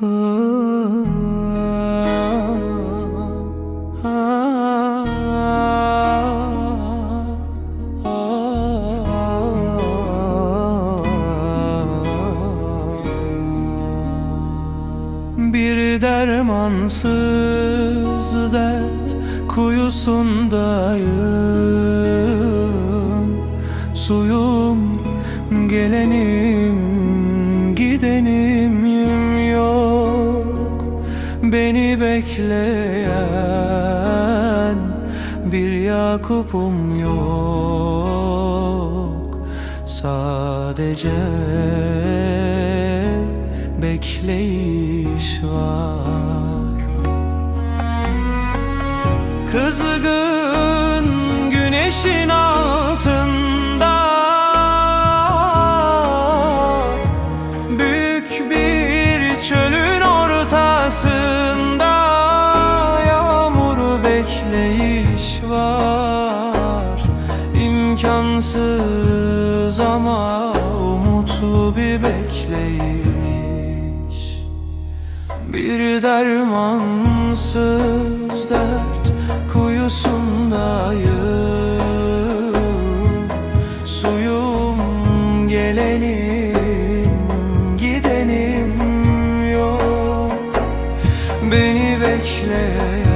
Bir dermansız dert kuyusundayım. Suyum gelenim Beni bekleyen bir Yakup'um yok. Sadece bekleyiş var. Kızgın bekleyiş var. İmkansız ama umutlu bir bekleyiş. Bir dermansız dert kuyusundayım. Suyum gelenim gidenim yok. Beni bekleyen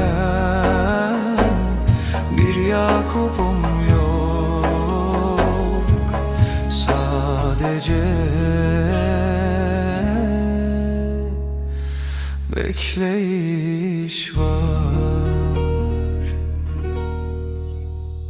Sadece bekleyiş var